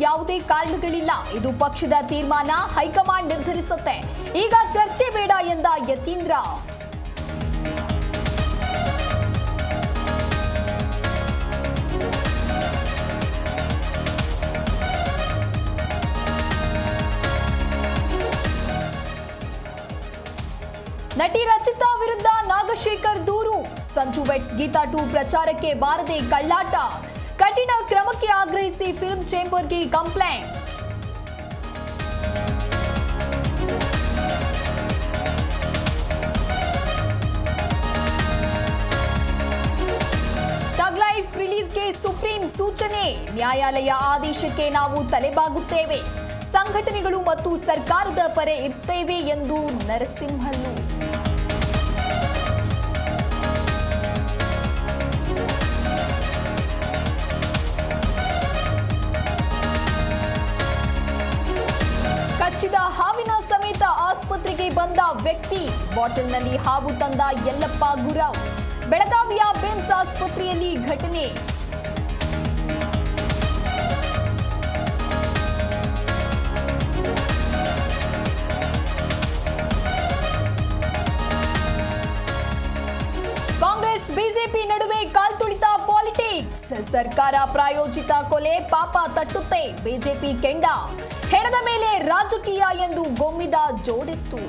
ಯಾವುದೇ ಕಾರಣಗಳಿಲ್ಲ. ಇದು ಪಕ್ಷದ ತೀರ್ಮಾನ ಹೈಕಮಾಂಡ್ ನಿರ್ಧರಿಸುತ್ತೆ. ಈಗ ಚರ್ಚೆ ಬೇಡ ಎಂದ ಯತೀಂದ್ರ. ನಟಿ ರಚಿತಾ ವಿರುದ್ಧ ನಾಗಶೇಖರ್ ದೂರು. ಸಂಜು ವೆಟ್ಸ್ ಗೀತಾ ಟು ಪ್ರಚಾರಕ್ಕೆ ಬಾರದೆ ಕಳ್ಳಾಟ. ಕಠಿಣ ಕ್ರಮಕ್ಕೆ ಆಗ್ರಹಿಸಿ ಫಿಲ್ಮ್ ಚೇಂಬರ್ಗೆ ಕಂಪ್ಲೇಂಟ್. ಲೈಫ್ ರಿಲೀಸ್ಗೆ ಸುಪ್ರೀಂ ಸೂಚನೆ. ನ್ಯಾಯಾಲಯ ಆದೇಶಕ್ಕೆ ನಾವು ತಲೆಬಾಗುತ್ತೇವೆ. ಸಂಘಟನೆಗಳು ಮತ್ತು ಸರ್ಕಾರದ ಪರ ಇರ್ತೇವೆ ಎಂದು ನರಸಿಂಹಲ್ಲು ಕಚ್ಚಿದ ಹಾವಿನ ಸಮೇತ ಆಸ್ಪತ್ರೆಗೆ ಬಂದ ವ್ಯಕ್ತಿ. ಬಾಟಲ್ನಲ್ಲಿ ಹಾವು ತಂದ ಯಲ್ಲಪ್ಪ ಗುರಾವ್. ಬೆಳಗಾವಿಯ ಬಿಮ್ಸ್ ಆಸ್ಪತ್ರೆಯಲ್ಲಿ ಘಟನೆ. ಕಾಂಗ್ರೆಸ್, ಬಿಜೆಪಿ ನಡುವೆ ಕಾಲ್ತುಳಿತ ಪಾಲಿಟಿಕ್ಸ್. ಸರ್ಕಾರ ಪ್ರಾಯೋಜಿತ ಕೊಲೆ ಪಾಪ ತಟ್ಟುತ್ತೆ. ಬಿಜೆಪಿ ಕೆಂಡ. ಹೆಣದ ಮೇಲೆ ರಾಜಕೀಯ ಎಂದು ಗೊಮ್ಮಿದ ಜೋಡೆತ್ತು.